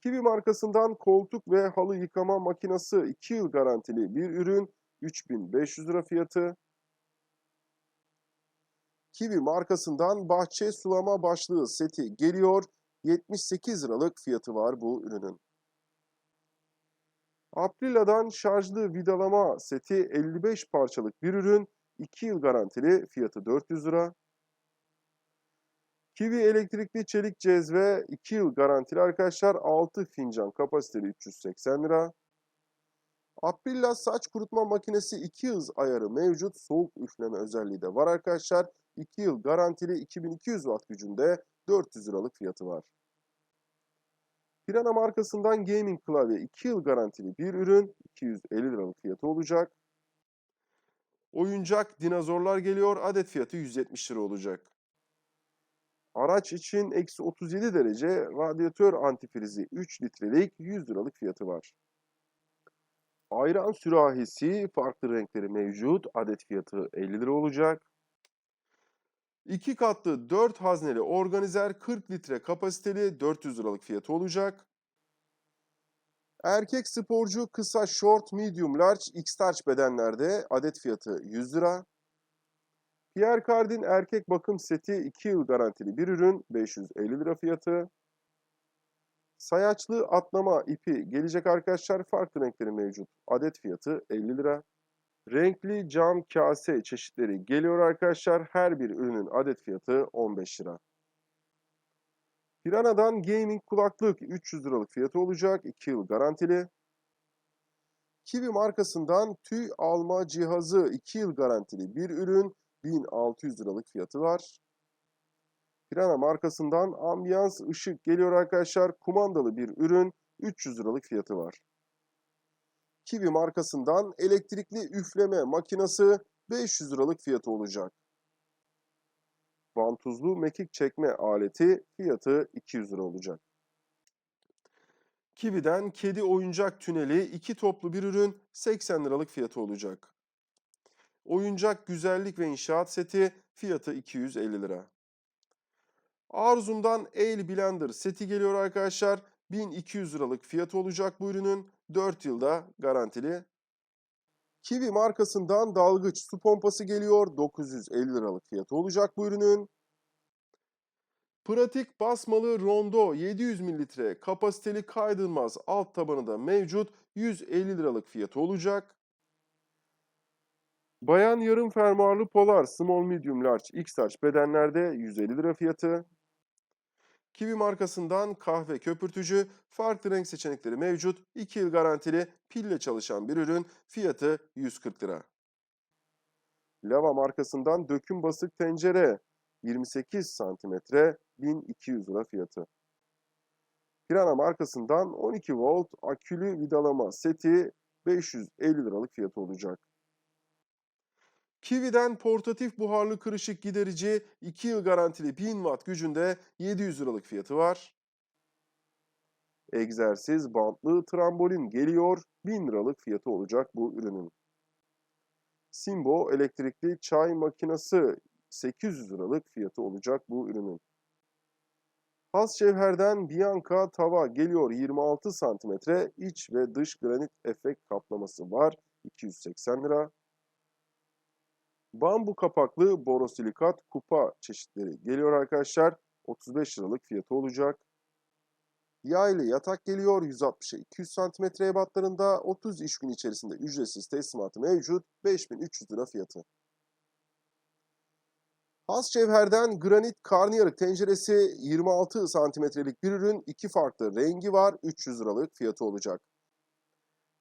Kiwi markasından koltuk ve halı yıkama makinesi 2 yıl garantili bir ürün 3500 lira fiyatı. Kiwi markasından bahçe sulama başlığı seti geliyor. 78 liralık fiyatı var bu ürünün. Aprila'dan şarjlı vidalama seti 55 parçalık bir ürün. 2 yıl garantili fiyatı 400 lira. Kiwi elektrikli çelik cezve 2 yıl garantili arkadaşlar 6 fincan kapasiteli 380 lira. Aprilla saç kurutma makinesi 2 hız ayarı mevcut. Soğuk üfleme özelliği de var arkadaşlar. 2 yıl garantili 2200 watt gücünde 400 liralık fiyatı var. Pirana markasından gaming klavye 2 yıl garantili bir ürün 250 liralık fiyatı olacak. Oyuncak dinozorlar geliyor. Adet fiyatı 170 lira olacak. Araç için eksi 37 derece radyatör antifrizi 3 litrelik 100 liralık fiyatı var. Ayran sürahisi farklı renkleri mevcut. Adet fiyatı 50 lira olacak. 2 katlı 4 hazneli organizer 40 litre kapasiteli 400 liralık fiyatı olacak. Erkek sporcu kısa short medium large x-large bedenlerde adet fiyatı 100 lira. Pierre Cardin erkek bakım seti 2 yıl garantili bir ürün 550 lira fiyatı. Sayaçlı atlama ipi gelecek arkadaşlar farklı renkleri mevcut. Adet fiyatı 50 lira. Renkli cam kase çeşitleri geliyor arkadaşlar. Her bir ürünün adet fiyatı 15 lira. Pirana'dan gaming kulaklık 300 liralık fiyatı olacak. 2 yıl garantili. Kiwi markasından tüy alma cihazı 2 yıl garantili bir ürün 1600 liralık fiyatı var. Pirana markasından ambiyans ışık geliyor arkadaşlar. Kumandalı bir ürün 300 liralık fiyatı var. Kiwi markasından elektrikli üfleme makinesi 500 liralık fiyatı olacak. Vantuzlu mekik çekme aleti fiyatı 200 lira olacak. Kiwi'den kedi oyuncak tüneli iki toplu bir ürün 80 liralık fiyatı olacak. Oyuncak güzellik ve inşaat seti fiyatı 250 lira. Arzum'dan El Blender seti geliyor arkadaşlar. 1200 liralık fiyatı olacak bu ürünün. 4 yılda garantili. Kiwi markasından dalgıç su pompası geliyor. 950 liralık fiyatı olacak bu ürünün. Pratik basmalı rondo 700 mililitre kapasiteli kaydırmaz alt tabanı da mevcut. 150 liralık fiyatı olacak. Bayan yarım fermuarlı polar small medium large x large bedenlerde 150 lira fiyatı. Kiwi markasından kahve köpürtücü farklı renk seçenekleri mevcut. 2 yıl garantili pille çalışan bir ürün fiyatı 140 lira. Lava markasından döküm basık tencere 28 santimetre 1200 lira fiyatı. Pirana markasından 12 volt akülü vidalama seti 550 liralık fiyatı olacak. Kiwi'den portatif buharlı kırışık giderici 2 yıl garantili 1000 watt gücünde 700 liralık fiyatı var. Egzersiz bantlı trambolin geliyor 1000 liralık fiyatı olacak bu ürünün. Simbo elektrikli çay makinesi 800 liralık fiyatı olacak bu ürünün. Has Cevher'den Bianca tava geliyor 26 santimetre iç ve dış granit efekt kaplaması var 280 lira. Bambu kapaklı borosilikat kupa çeşitleri geliyor arkadaşlar. 35 liralık fiyatı olacak. Yaylı yatak geliyor 160'a 200 cm ebatlarında 30 iş günü içerisinde ücretsiz teslimatı mevcut 5300 lira fiyatı. Has Cevher'den granit karnıyarık tenceresi 26 santimetrelik bir ürün. iki farklı rengi var. 300 liralık fiyatı olacak.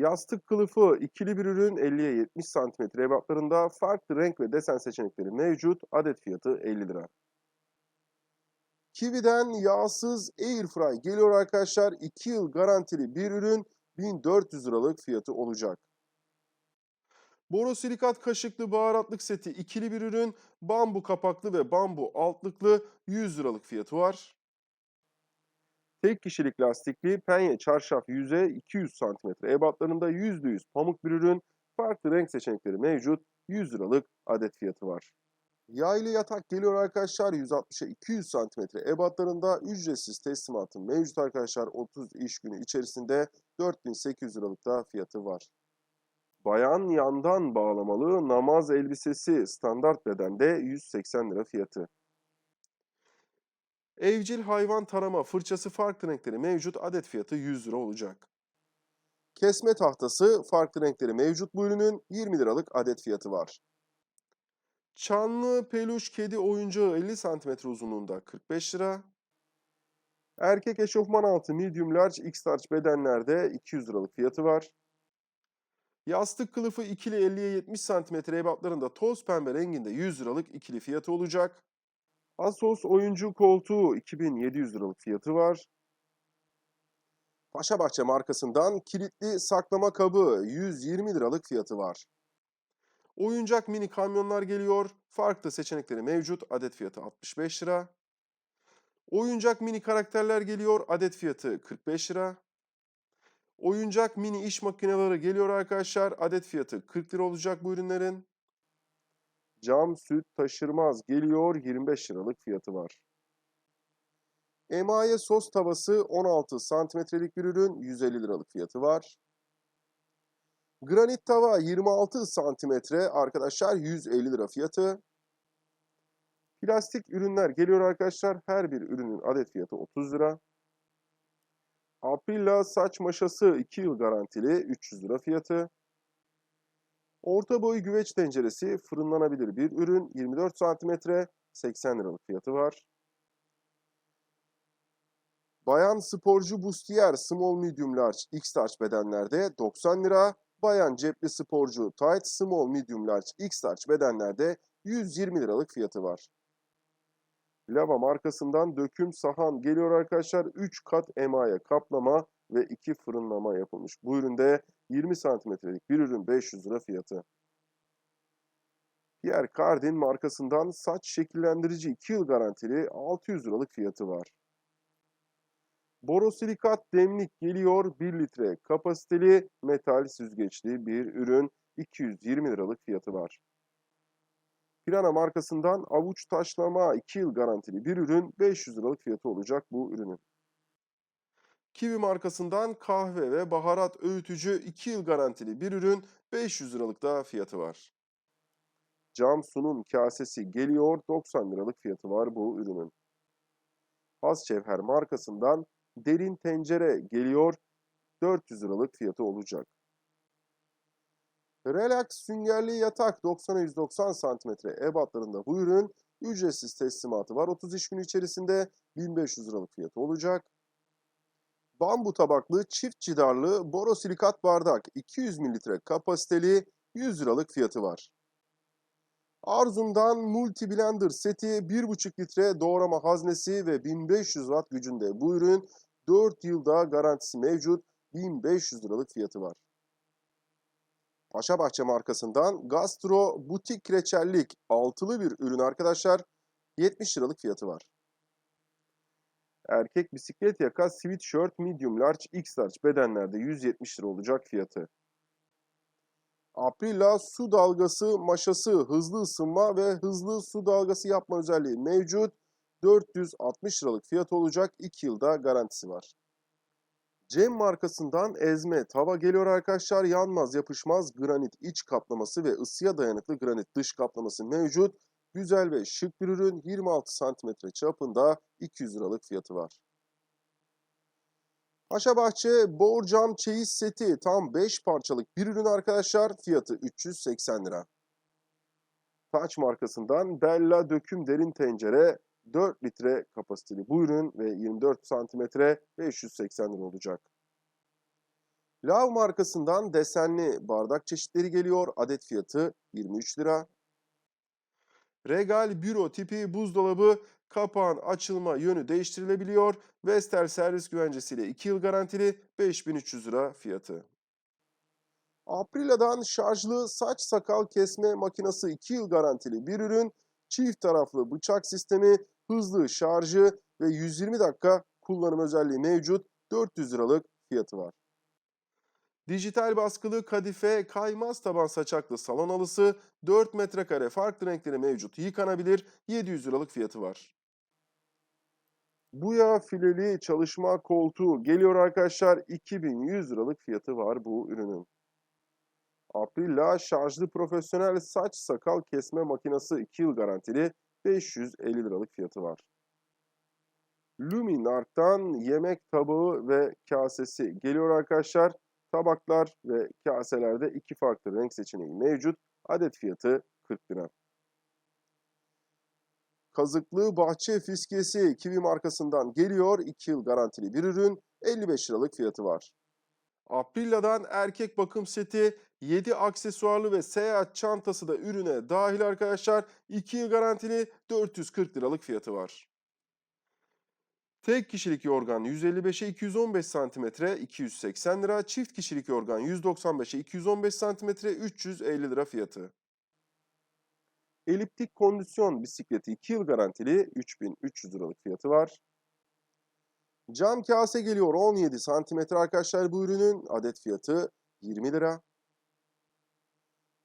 Yastık kılıfı ikili bir ürün 50'ye 70 santimetre ebatlarında farklı renk ve desen seçenekleri mevcut. Adet fiyatı 50 lira. Kiwi'den yağsız Airfry geliyor arkadaşlar. 2 yıl garantili bir ürün 1400 liralık fiyatı olacak. Borosilikat kaşıklı baharatlık seti ikili bir ürün. Bambu kapaklı ve bambu altlıklı 100 liralık fiyatı var. Tek kişilik lastikli penye çarşaf yüze 200 cm ebatlarında %100 pamuk bir ürün. Farklı renk seçenekleri mevcut. 100 liralık adet fiyatı var. Yaylı yatak geliyor arkadaşlar 160'a 200 cm ebatlarında ücretsiz teslimatı mevcut arkadaşlar 30 iş günü içerisinde 4800 liralık da fiyatı var. Bayan yandan bağlamalı namaz elbisesi standart bedende 180 lira fiyatı. Evcil hayvan tarama fırçası farklı renkleri mevcut adet fiyatı 100 lira olacak. Kesme tahtası farklı renkleri mevcut bu ürünün 20 liralık adet fiyatı var. Çanlı peluş kedi oyuncağı 50 cm uzunluğunda 45 lira. Erkek eşofman altı medium large x large bedenlerde 200 liralık fiyatı var. Yastık kılıfı ikili 50'ye 70 cm ebatlarında toz pembe renginde 100 liralık ikili fiyatı olacak. Asos oyuncu koltuğu 2700 liralık fiyatı var. Paşabahçe markasından kilitli saklama kabı 120 liralık fiyatı var. Oyuncak mini kamyonlar geliyor. Farklı seçenekleri mevcut. Adet fiyatı 65 lira. Oyuncak mini karakterler geliyor. Adet fiyatı 45 lira. Oyuncak mini iş makineleri geliyor arkadaşlar. Adet fiyatı 40 lira olacak bu ürünlerin. Cam süt taşırmaz geliyor. 25 liralık fiyatı var. Emaye sos tavası 16 santimetrelik bir ürün. 150 liralık fiyatı var. Granit tava 26 santimetre arkadaşlar 150 lira fiyatı. Plastik ürünler geliyor arkadaşlar. Her bir ürünün adet fiyatı 30 lira. Aprilla saç maşası 2 yıl garantili 300 lira fiyatı. Orta boy güveç tenceresi fırınlanabilir bir ürün 24 santimetre 80 liralık fiyatı var. Bayan sporcu bustiyer small medium large x large bedenlerde 90 lira. Bayan cepli sporcu tight small medium large x large bedenlerde 120 liralık fiyatı var. Lava markasından döküm sahan geliyor arkadaşlar. 3 kat emaye kaplama ve 2 fırınlama yapılmış. Bu üründe 20 santimetrelik bir ürün 500 lira fiyatı. Pierre Cardin markasından saç şekillendirici 2 yıl garantili 600 liralık fiyatı var. Borosilikat demlik geliyor 1 litre kapasiteli metal süzgeçli bir ürün 220 liralık fiyatı var. Pirana markasından avuç taşlama 2 yıl garantili bir ürün 500 liralık fiyatı olacak bu ürünün. Kiwi markasından kahve ve baharat öğütücü 2 yıl garantili bir ürün 500 liralık da fiyatı var. Cam sunum kasesi geliyor 90 liralık fiyatı var bu ürünün. Has Cevher markasından derin tencere geliyor 400 liralık fiyatı olacak. Relax süngerli yatak 90'a 190 cm ebatlarında bu ürün ücretsiz teslimatı var. 30 iş günü içerisinde 1500 liralık fiyatı olacak. Bambu tabaklı çift cidarlı borosilikat bardak 200 mililitre kapasiteli 100 liralık fiyatı var. Arzum'dan multi blender seti 1,5 litre doğrama haznesi ve 1500 watt gücünde bu ürün 4 yılda garantisi mevcut 1500 liralık fiyatı var. Paşabahçe markasından Gastro Butik Reçellik altılı bir ürün arkadaşlar 70 liralık fiyatı var. Erkek bisiklet yaka sweatshirt medium large x large bedenlerde 170 lira olacak fiyatı. Aprila su dalgası maşası hızlı ısınma ve hızlı su dalgası yapma özelliği mevcut. 460 liralık fiyat olacak 2 yılda garantisi var. Cem markasından ezme tava geliyor arkadaşlar. Yanmaz yapışmaz granit iç kaplaması ve ısıya dayanıklı granit dış kaplaması mevcut. Güzel ve şık bir ürün 26 cm çapında 200 liralık fiyatı var. Paşabahçe borcam çeyiz seti tam 5 parçalık bir ürün arkadaşlar. Fiyatı 380 lira. Taç markasından Bella döküm derin tencere 4 litre kapasiteli bu ürün ve 24 santimetre 580 lira olacak. Lav markasından desenli bardak çeşitleri geliyor. Adet fiyatı 23 lira. Regal büro tipi buzdolabı Kapağın açılma yönü değiştirilebiliyor. Vestel servis güvencesiyle 2 yıl garantili 5300 lira fiyatı. Aprila'dan şarjlı saç sakal kesme makinesi 2 yıl garantili bir ürün. Çift taraflı bıçak sistemi, hızlı şarjı ve 120 dakika kullanım özelliği mevcut. 400 liralık fiyatı var. Dijital baskılı kadife kaymaz taban saçaklı salon halısı 4 metrekare farklı renkleri mevcut yıkanabilir 700 liralık fiyatı var. Buya fileli çalışma koltuğu geliyor arkadaşlar 2100 liralık fiyatı var bu ürünün. Aprilla şarjlı profesyonel saç sakal kesme makinesi 2 yıl garantili 550 liralık fiyatı var. Luminark'tan yemek tabağı ve kasesi geliyor arkadaşlar. Tabaklar ve kaselerde iki farklı renk seçeneği mevcut. Adet fiyatı 40 lira. Kazıklı bahçe fiskiyesi Kiwi markasından geliyor. 2 yıl garantili bir ürün. 55 liralık fiyatı var. Aprilla'dan erkek bakım seti 7 aksesuarlı ve seyahat çantası da ürüne dahil arkadaşlar. 2 yıl garantili 440 liralık fiyatı var. Tek kişilik yorgan 155'e 215 cm 280 lira. Çift kişilik yorgan 195'e 215 cm 350 lira fiyatı. Eliptik kondisyon bisikleti 2 yıl garantili 3300 liralık fiyatı var. Cam kase geliyor 17 cm arkadaşlar bu ürünün adet fiyatı 20 lira.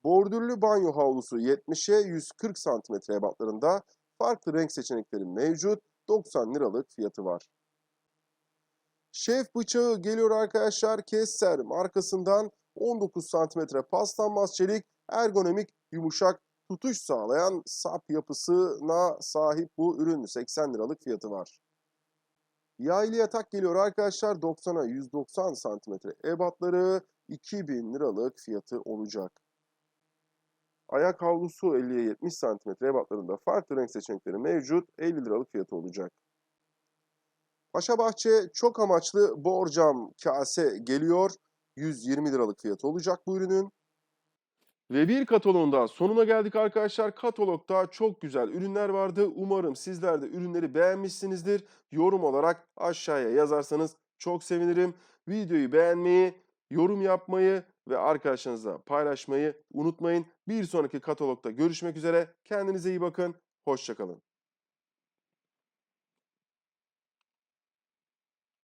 Bordürlü banyo havlusu 70'e 140 cm ebatlarında farklı renk seçenekleri mevcut. 90 liralık fiyatı var. Şef bıçağı geliyor arkadaşlar. Kesser markasından 19 cm paslanmaz çelik, ergonomik, yumuşak, tutuş sağlayan sap yapısına sahip bu ürün 80 liralık fiyatı var. Yaylı yatak geliyor arkadaşlar 90'a 190 cm ebatları 2000 liralık fiyatı olacak. Ayak havlusu 50'ye 70 cm ebatlarında farklı renk seçenekleri mevcut 50 liralık fiyatı olacak. Paşabahçe çok amaçlı borcam kase geliyor 120 liralık fiyatı olacak bu ürünün. Ve bir kataloğun daha sonuna geldik arkadaşlar. Katalogda çok güzel ürünler vardı. Umarım sizler de ürünleri beğenmişsinizdir. Yorum olarak aşağıya yazarsanız çok sevinirim. Videoyu beğenmeyi, yorum yapmayı ve arkadaşlarınızla paylaşmayı unutmayın. Bir sonraki katalogda görüşmek üzere. Kendinize iyi bakın. Hoşçakalın.